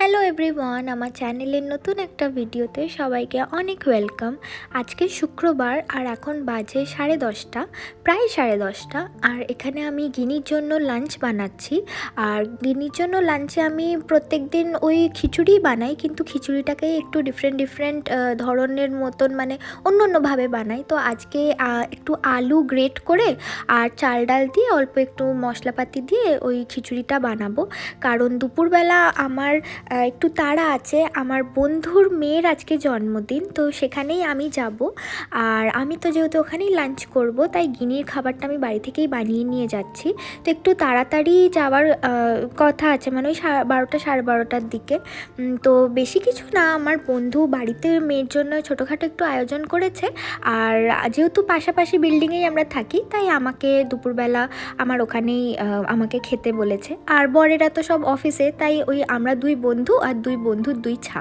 Hello everyone আমার চ্যানেলের নতুন একটা ভিডিওতে সবাইকে অনেক ওয়েলকাম আজকে শুক্রবার আর এখন বাজে সাড়ে দশটা, প্রায় সাড়ে দশটা। আর এখানে আমি গিনির জন্য লাঞ্চ বানাচ্ছি। আর গিনির জন্য লাঞ্চে আমি প্রত্যেক দিন ওই খিচুড়ি বানাই, কিন্তু খিচুড়িটাকে একটু ডিফারেন্ট ডিফারেন্ট ধরনের মতন মানে অন্য অন্যভাবে বানাই। তো আজকে একটু আলু গ্রেট করে আর চাল ডাল দিয়ে অল্প একটু মশলাপাতি দিয়ে ওই খিচুড়িটা বানাবো। কারণ দুপুরবেলা আমার একটু তাড়া আছে। আমার বন্ধুর মেয়ের আজকে জন্মদিন, তো সেখানেই আমি যাব। আর আমি তো যেহেতু ওখানেই লাঞ্চ করব, তাই গিনির খাবারটা আমি বাড়ি থেকেই বানিয়ে নিয়ে যাচ্ছি। তো একটু তাড়াতাড়ি যাওয়ার কথা আছে মানে ওই বারোটা সাড়ে বারোটার দিকে। তো বেশি কিছু না, আমার বন্ধু বাড়িতে মেয়ের জন্য ছোটোখাটো একটু আয়োজন করেছে। আর যেহেতু পাশাপাশি বিল্ডিংয়েই আমরা থাকি, তাই আমাকে দুপুরবেলা আমার ওখানেই আমাকে খেতে বলেছে। আর বরেরা তো সব অফিসে তাই ওই আমরা দুই বন্ধু আর দুই বন্ধুর দুই ছা।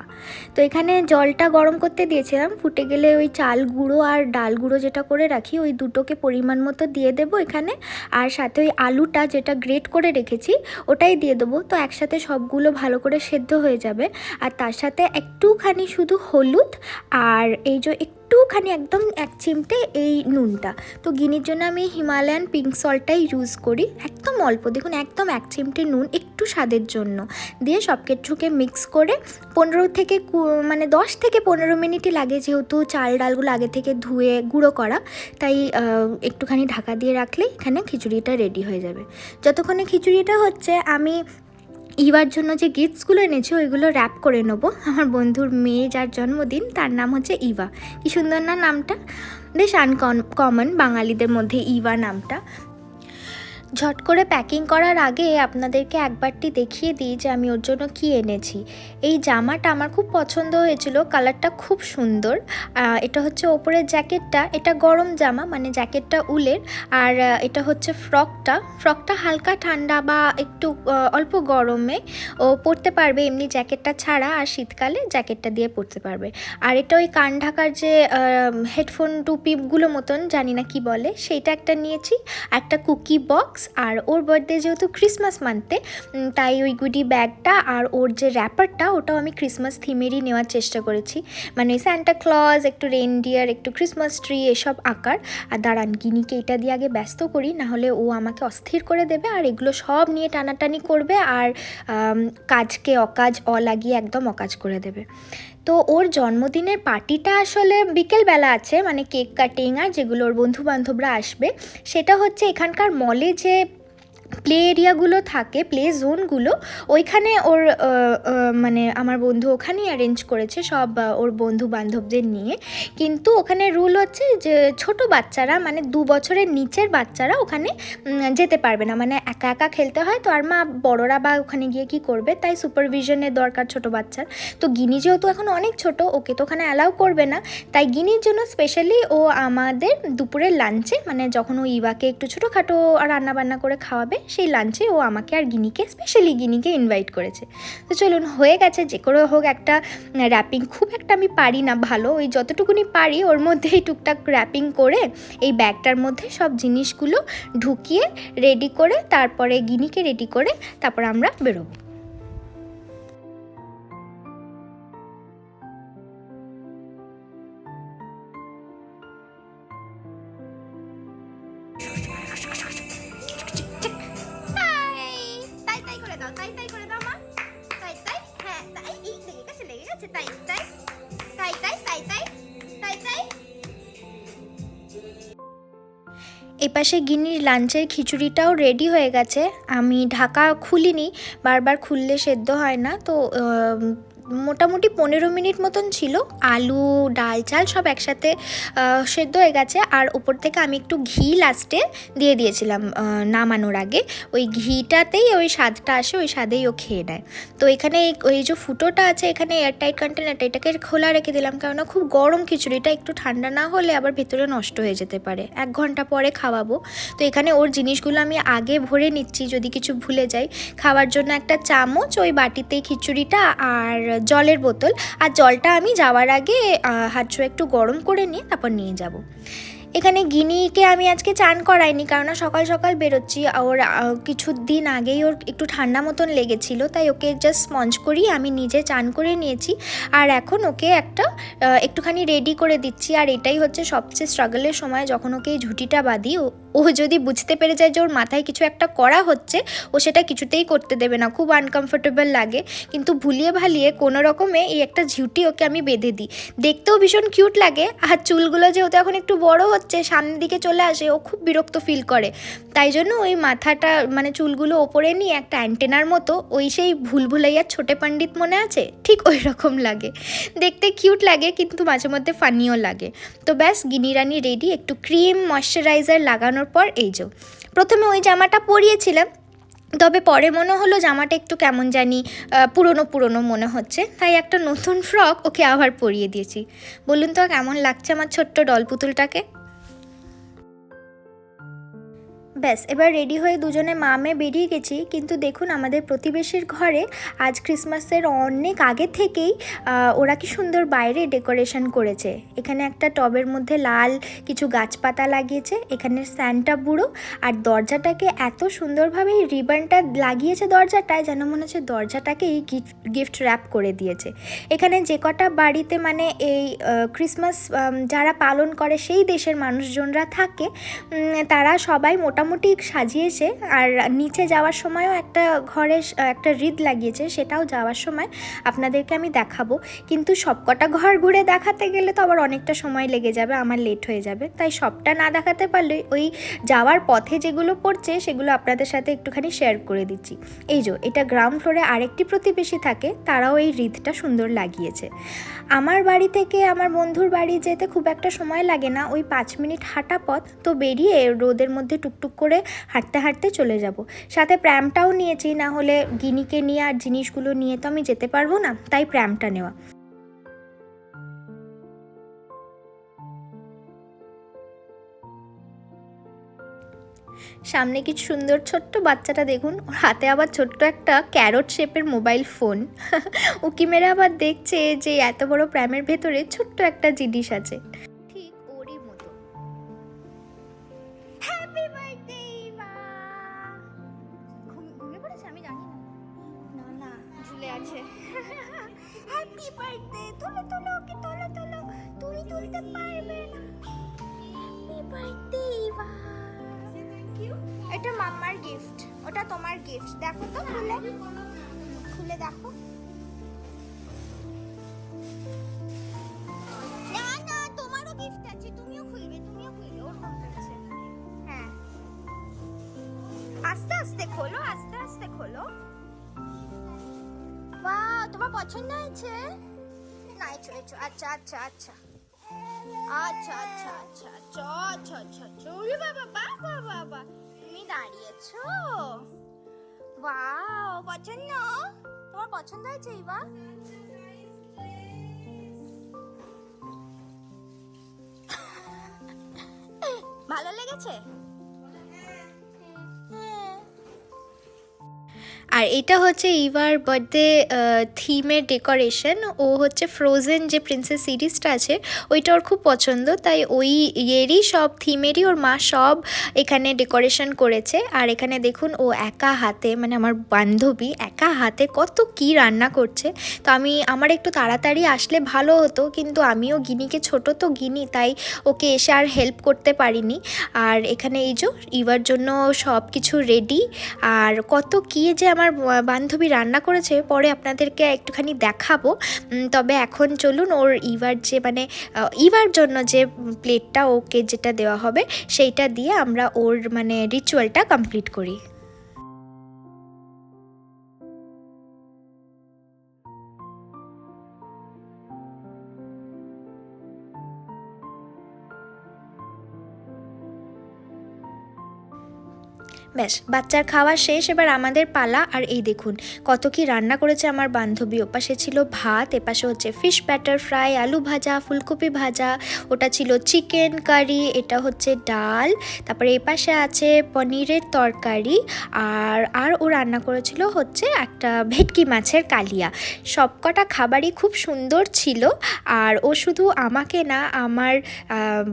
তো এখানে জলটা গরম করতে দিয়েছিলাম, ফুটে গেলে ওই চাল গুঁড়ো আর ডাল গুঁড়ো যেটা করে রাখি, ওই দুটোকে পরিমাণ মতো দিয়ে দেব এখানে। আর সাথে ওই আলুটা যেটা গ্রেট করে রেখেছি, ওটাই দিয়ে দেবো। তো একসাথে সবগুলো ভালো করে সেদ্ধ হয়ে যাবে। আর তার সাথে একটুখানি শুধু হলুদ আর এই যে একটুখানি একদম এক চিমটে এই নুনটা। তো গিনির জন্য আমি হিমালয়ান পিঙ্ক সল্টটাই ইউজ করি। একদম অল্প, দেখুন একদম এক চিমটে নুন, একটু স্বাদের জন্য। দিয়ে সব কিছুকে মিক্স করে পনেরো থেকে মানে দশ থেকে পনেরো মিনিটই লাগে যেহেতু চাল ডালগুলো আগে থেকে ধুয়ে গুঁড়ো করা। তাই একটুখানি ঢাকা দিয়ে রাখলে এখানে খিচুড়িটা রেডি হয়ে যাবে। যতক্ষণে খিচুড়িটা হচ্ছে, আমি ইবার জন্য যে গিফটসগুলো এনেছি, ওইগুলো র্যাপ করে নেব। আমার বন্ধুর মেয়ে যার জন্মদিন, তার নাম হচ্ছে ইভা। কি সুন্দর না নামটা? বেশ আনকমন বাঙালিদের মধ্যে ইভা নামটা। ঝট করে প্যাকিং করার আগে আপনাদেরকে একবারটি দেখিয়ে দিই যে আমি ওর জন্য কী এনেছি। এই জামাটা আমার খুব পছন্দ হয়েছিল কালারটা খুব সুন্দর। এটা হচ্ছে ওপরের জ্যাকেটটা এটা গরম জামা মানে জ্যাকেটটা উলের, আর এটা হচ্ছে ফ্রকটা ফ্রকটা হালকা ঠান্ডা বা একটু অল্প গরমে ও পরতে পারবে, এমনি জ্যাকেটটা ছাড়া, আর শীতকালে জ্যাকেটটা দিয়ে পরতে পারবে। আর এটা ওই কান ঢাকার যে হেডফোন টুপিগুলো মতন, জানি না কি বলে, সেইটা একটা নিয়েছি। একটা কুকি বক্স আর ওর বার্থডে যেহেতু ক্রিসমাস মানতে তাই ওই গুডি ব্যাগটা আর ওর যে র্যাপারটা ওটাও আমি ক্রিসমাস থিমেরই নেওয়ার চেষ্টা করেছি। মানে স্যান্টা ক্লজ একটু রেনডিয়ার একটু ক্রিসমাস ট্রি এসব আঁকার। আর দাঁড়ান, গিনিকে এটা দিয়ে আগে ব্যস্ত করি না হলে ও আমাকে অস্থির করে দেবে আর এগুলো সব নিয়ে টানাটানি করবে আর কাজকে অকাজ অ লাগিয়ে একদম অকাজ করে দেবে। তো ওর জন্মদিনের পার্টিটা আসলে বিকেলবেলা আছে মানে কেক কাটিং আর যেগুলো ওর বন্ধু বান্ধবরা আসবে, সেটা হচ্ছে এখানকার মলে যে প্লে এরিয়াগুলো থাকে প্লে জোনগুলো ওইখানে ওর মানে আমার বন্ধু ওখানেই অ্যারেঞ্জ করেছে সব ওর বন্ধু বান্ধবদের নিয়ে। কিন্তু ওখানে রুল হচ্ছে যে ছোট বাচ্চারা মানে দু বছরের নিচের বাচ্চারা ওখানে যেতে পারবে না। মানে একা একা খেলতে হয় তো আর মা, বড়রা বা ওখানে গিয়ে কি করবে? তাই সুপারভিশনের দরকার ছোট বাচ্চার। তো গিনি যেহেতু এখন অনেক ছোট, ওকে তো ওখানে অ্যালাউ করবে না। তাই গিনির জন্য স্পেশালি ও আমাদের দুপুরের লাঞ্চে মানে যখন ও ইভাকে একটু ছোটোখাটো রান্না বান্না করে খাওয়াবে সেই লাঞ্চে ও আমাকে আর গিনিকে স্পেশালি গিনিকে ইনভাইট করেছে। তো চলুন, হয়ে গেছে, যে করে হোক একটা র্যাপিং খুব একটা আমি পারি না ভালো, ওই যতটুকুনি পারি, ওর মধ্যেই টুকটাক র্যাপিং করে, এই ব্যাগটার মধ্যে সব জিনিসগুলো ঢুকিয়ে রেডি করে, তারপরে গিনিকে রেডি করে, তারপর আমরা বেরোবো। লেগে তাই তাই তাই তাই তাই তাই তাই তাই। এপাশে গিনির লাঞ্চের খিচুড়িটাও রেডি হয়ে গেছে। আমি ঢাকা খুলিনি, বারবার খুললে সেদ্ধ হয় না, তো মোটামুটি পনেরো মিনিট মতন ছিল। আলু, ডাল, চাল সব একসাথে সেদ্ধ হয়ে গেছে। আর ওপর থেকে আমি একটু ঘি লাস্টে দিয়ে দিয়েছিলাম নামানোর আগে। ওই ঘিটাতেই ওই স্বাদটা আসে, ওই স্বাদেই ও খেয়ে নেয়। তো এখানে ওই যে ফুটোটা আছে, এখানে এয়ারটাইট কন্টেনারটা এটাকে খোলা রেখে দিলাম। কেননা খুব গরম খিচুড়িটা একটু ঠান্ডা না হলে আবার ভেতরে নষ্ট হয়ে যেতে পারে। এক ঘণ্টা পরে খাওয়াবো। তো এখানে ওর জিনিসগুলো আমি আগে ভরে নিচ্ছি, যদি কিছু ভুলে যাই। খাওয়ার জন্য একটা চামচ ওই বাটিতেই খিচুড়িটা আর জলের বোতল। আর জলটা আমি যাওয়ার আগে হাত একটু গরম করে নিয়ে তারপর নিয়ে যাব। এখানে গিনিকে আমি আজকে চান করাইনি কারণ সকাল সকাল বেরোচ্ছি। ওর কিছু দিন আগেই ওর একটু ঠান্ডা মতন লেগেছিল, তাই ওকে জাস্ট স্পঞ্জ করি, আমি নিজে চান করে নিয়েছি। আর এখন ওকে একটা একটুখানি রেডি করে দিচ্ছি, আর এটাই হচ্ছে সবচেয়ে স্ট্রাগলের সময় যখন ওকে এই ঝুঁটিটা বাঁধি। ও- যদি বুঝতে পেরে যায় যে ওর মাথায় কিছু একটা করা হচ্ছে, ও সেটা কিছুতেই করতে দেবে না, খুব আনকমফোর্টেবল লাগে। কিন্তু ভুলিয়ে ভালিয়ে কোনো রকমে এই একটা ঝুঁটি ওকে আমি বেঁধে দিই। দেখতেও ভীষণ কিউট লাগে, আর চুলগুলো যেহেতু এখন একটু বড় হচ্ছে, সামনের দিকে চলে আসে, ও খুব বিরক্ত ফিল করে। তাই জন্য ওই মাথাটা মানে চুলগুলো ওপরে নিয়ে একটা অ্যান্টেনার মতো, ওই সেই ভুল ভুলাইয়ার ছোটে পণ্ডিত মনে আছে? ঠিক ওই রকম লাগে। দেখতে কিউট লাগে, কিন্তু মাঝে মধ্যে ফানিও লাগে। তো ব্যাস, গিনি রানি রেডি একটু ক্রিম ময়শ্চারাইজার লাগানোর পর এই যে। প্রথমে ওই জামাটা পরিয়েছিলাম, তবে পরে মনে হলো জামাটা একটু কেমন জানি পুরনো পুরনো মনে হচ্ছে। তাই একটা নতুন ফ্রক ওকে আবার পরিয়ে দিয়েছি। বলুন তো, কেমন লাগছে আমার ছোট্ট ডল পুতুলটাকে? ব্যাস, এবার রেডি হয়ে দুজনে মামে বেরিয়ে গেছি। কিন্তু দেখুন, আমাদের প্রতিবেশীর ঘরে আজ ক্রিসমাসের অনেক আগে থেকেই ওরা কি সুন্দর বাইরে ডেকোরেশন করেছে। এখানে একটা টবের মধ্যে লাল কিছু গাছপাতা লাগিয়েছে, এখানে স্যান্টা বুড়ো, আর দরজাটাকে এত সুন্দরভাবে রিবনটা লাগিয়েছে দরজাটায়, যেন মনে হচ্ছে দরজাটাকে এই গিফট র্যাপ করে দিয়েছে। এখানে যে কটা বাড়িতে মানে এই ক্রিসমাস যারা পালন করে সেই দেশের মানুষজনরা থাকে তারা সবাই মোটামুটি সাজিয়েছে আর নিচে যাওয়ার সময়ও একটা ঘরে একটা রিদ লাগিয়েছে, সেটাও যাওয়ার সময় আপনাদেরকে আমি দেখাবো। কিন্তু সবকটা ঘর ঘুরে দেখাতে গেলে তো আবার অনেকটা সময় লেগে যাবে, আমার লেট হয়ে যাবে। তাই সবটা না দেখাতে পারলে ওই যাওয়ার পথে যেগুলো পড়ছে, সেগুলো আপনাদের সাথে একটুখানি শেয়ার করে দিচ্ছি। এই যে, এটা গ্রাউন্ড ফ্লোরে আরেকটি প্রতিবেশী থাকে, তারাও এই রিদটা সুন্দর লাগিয়েছে। আমার বাড়ি থেকে আমার বন্ধুর বাড়ি যেতে খুব একটা সময় লাগে না, ওই পাঁচ মিনিট হাঁটা পথ। তো বেরিয়ে রোদের মধ্যে টুকটুক করে হাঁটতে হাঁটতে চলে যাব। সাথে প্র্যামটাও নিয়েছি, না হলে গিনিকে নিয়ে আর জিনিসগুলো নিয়ে তো আমি যেতে পারব না, তাই প্র্যামটা নেওয়া। সামনে কি সুন্দর ছোট্ট বাচ্চাটা দেখুন, ওর হাতে আবার ছোট্ট একটা ক্যারট শেপের মোবাইল ফোন। উকি মেরে আবার দেখছে যে এত বড় প্র্যামের ভেতরে ছোট্ট একটা জিনিস আছে। হ্যাপি বার্থডে তোলো তোলো ওকে তোলো তোলো। তুই তুলতে পারবে না। হ্যাপি বার্থডে ইভা এটা মাম্মার গিফট ওটা তোমার গিফট দেখো তো খুলে। খুলে দেখো। না না তোমারও গিফট আছে। তুমিও খুলবে তুমিও খুলবে। ওর আছে হ্যাঁ। আস্তে আস্তে খোলো আস্তে আস্তে খোলো। বাহ তোমার পছন্দ হয়েছে? না এসো এসো আচ্ছা আচ্ছা আচ্ছা। আচ্ছা আচ্ছা আচ্ছা আচ্ছা আচ্ছা আচ্ছা আচ্ছা। ওরে বাবা বাবা বাবা তুমি দাঁড়িয়েছো? ওয়াও, পছন্দ? তোমার পছন্দ হয়েছে, ইবা? ভালো লেগেছে? আর এটা হচ্ছে ইভার বার্থডে থিমের ডেকোরেশন ও হচ্ছে ফ্রোজেন যে প্রিন্সেস সিরিজটা আছে, ওইটা ওর খুব পছন্দ। তাই ওই ইয়েরই সব থিমেরই ওর মা সব এখানে ডেকোরেশন করেছে। আর এখানে দেখুন ও একা হাতে মানে আমার বান্ধবী একা হাতে কত কি রান্না করছে। তো আমি, আমার একটু তাড়াতাড়ি আসলে ভালো হতো, কিন্তু আমিও গিনিকে ছোট তো গিনি, তাই ওকে এসে আর হেল্প করতে পারিনি। আর এখানে এই যে ইভার জন্য সব কিছু রেডি আর কত কী যে আমার বা- বান্ধবী রান্না করেছে, পরে আপনাদেরকে একটুখানি দেখাবো। তবে এখন চলুন ওর ইভার যে মানে ইভার জন্য যে প্লেটটা ওকে যেটা দেওয়া হবে, সেইটা দিয়ে আমরা ওর মানে রিচুয়ালটা কমপ্লিট করি। ব্যাস, বাচ্চার খাওয়া শেষ, এবার আমাদের পালা। আর এই দেখুন, কত কি রান্না করেছে আমার বান্ধবী। ওপাশে ছিল ভাত, এপাশে হচ্ছে ফিশ ব্যাটার ফ্রাই আলু ভাজা, ফুলকপি ভাজা। ওটা ছিল চিকেন কারি এটা হচ্ছে ডাল। তারপরে এপাশে আছে পনিরের তরকারি। আর আর ও রান্না করেছিল হচ্ছে একটা ভেটকি মাছের কালিয়া। সবকটা খাবারই খুব সুন্দর ছিল। আর ও শুধু আমাকে না, আমার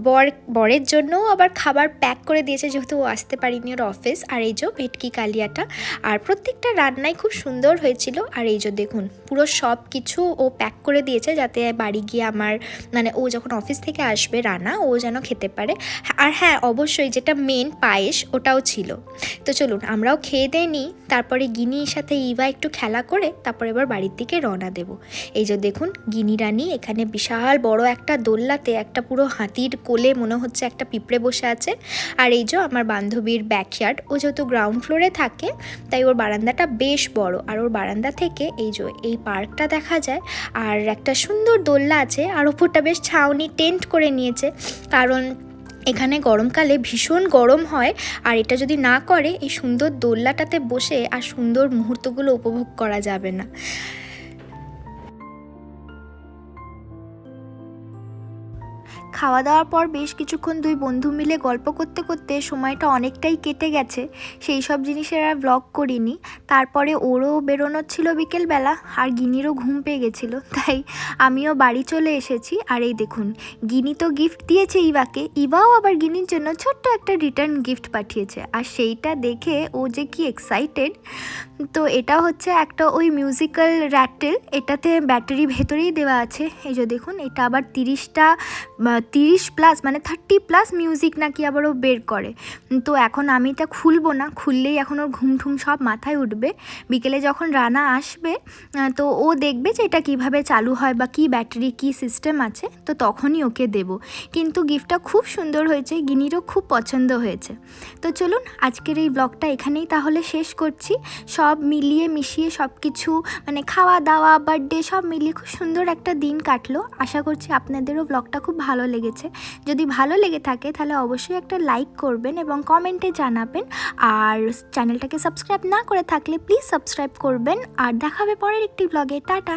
বর, বরের জন্যও আবার খাবার প্যাক করে দিয়েছে, যেহেতু ও আসতে পারিনি ওর অফিস আর এই যে ভেটকি কালিয়াটা, আর প্রত্যেকটা রান্নাই খুব সুন্দর হয়েছিল। আর এই যে দেখুন, পুরো সব কিছু ও প্যাক করে দিয়েছে যাতে বাড়ি গিয়ে আমার মানে ও যখন অফিস থেকে আসবে রান্না, ও যেন খেতে পারে। আর হ্যাঁ অবশ্যই যেটা মেন পায়েস, ওটাও ছিল। তো চলুন, আমরাও খেয়ে দিয়ে নিই। তারপরে গিনির সাথে ইভা একটু খেলা করে, তারপর এবার বাড়ির দিকে রওনা দেব। এই যে দেখুন, গিনি রানী এখানে বিশাল বড় একটা দোল্লাতে একটা পুরো হাতির কোলে মনে হচ্ছে একটা পিঁপড়ে বসে আছে। আর এই যে আমার বান্ধবীর ব্যাকয়ার্ড ও যেহেতু গ্রাউন্ড ফ্লোরে থাকে, তাই ওর বারান্দাটা বেশ বড়। আর ওর বারান্দা থেকে এই যে এই পার্কটা দেখা যায়, আর একটা সুন্দর দোল্লা আছে, আর ওপরটা বেশ ছাউনি টেন্ট করে নিয়েছে। কারণ এখানে গরমকালে ভীষণ গরম হয়, আর এটা যদি না করে, এই সুন্দর দোল্লাটাতে বসে আর সুন্দর মুহূর্তগুলো উপভোগ করা যাবে না। খাওয়া দাওয়ার পর বেশ কিছুক্ষণ দুই বন্ধু মিলে গল্প করতে করতে সময়টা অনেকটাই কেটে গেছে। সেই সব জিনিসের আর ব্লগ করিনি। তারপরে ওরও বেরোনোর ছিল বিকেলবেলা আর গিনিরও ঘুম পেয়ে গেছিল। তাই আমিও বাড়ি চলে এসেছি। আর এই দেখুন, গিনি তো গিফট দিয়েছে ইভাকে। ইভাও আবার গিনির জন্য ছোট্ট একটা রিটার্ন গিফট পাঠিয়েছে। আর সেইটা দেখে ও যে কি এক্সাইটেড তো এটা হচ্ছে একটা ওই মিউজিক্যাল র্যাটেল এটাতে ব্যাটারি ভেতরেই দেওয়া আছে। এই যে দেখুন, এটা আবার তিরিশটা তিরিশ প্লাস মানে থার্টি প্লাস মিউজিক নাকি আবার ও বের করে। তো এখন আমি এটা খুলবো না, খুললেই এখন ওর ঘুম ঠুম সব মাথায় উঠবে। বিকেলে যখন রানা আসবে তো ও দেখবে যে এটা কীভাবে চালু হয় বা কি ব্যাটারি, কি সিস্টেম আছে, তো তখনই ওকে দেব। কিন্তু গিফটটা খুব সুন্দর হয়েছে, গিনিরও খুব পছন্দ হয়েছে। তো চলুন, আজকের এই ব্লগটা এখানেই তাহলে শেষ করছি। সব মিলিয়ে মিশিয়ে সব কিছু মানে খাওয়া দাওয়া বার্থডে সব মিলিয়ে খুব সুন্দর একটা দিন কাটলো। আশা করছি আপনাদেরও ব্লগটা খুব ভালো লেগেছে। যদি ভালো লেগে থাকে তাহলে অবশ্যই একটা লাইক করবেন এবং কমেন্টে জানাবেন। আর চ্যানেলটাকে সাবস্ক্রাইব না করে থাকলে প্লিজ সাবস্ক্রাইব করবেন। আর দেখাবে পরের একটি ব্লগে টাটা!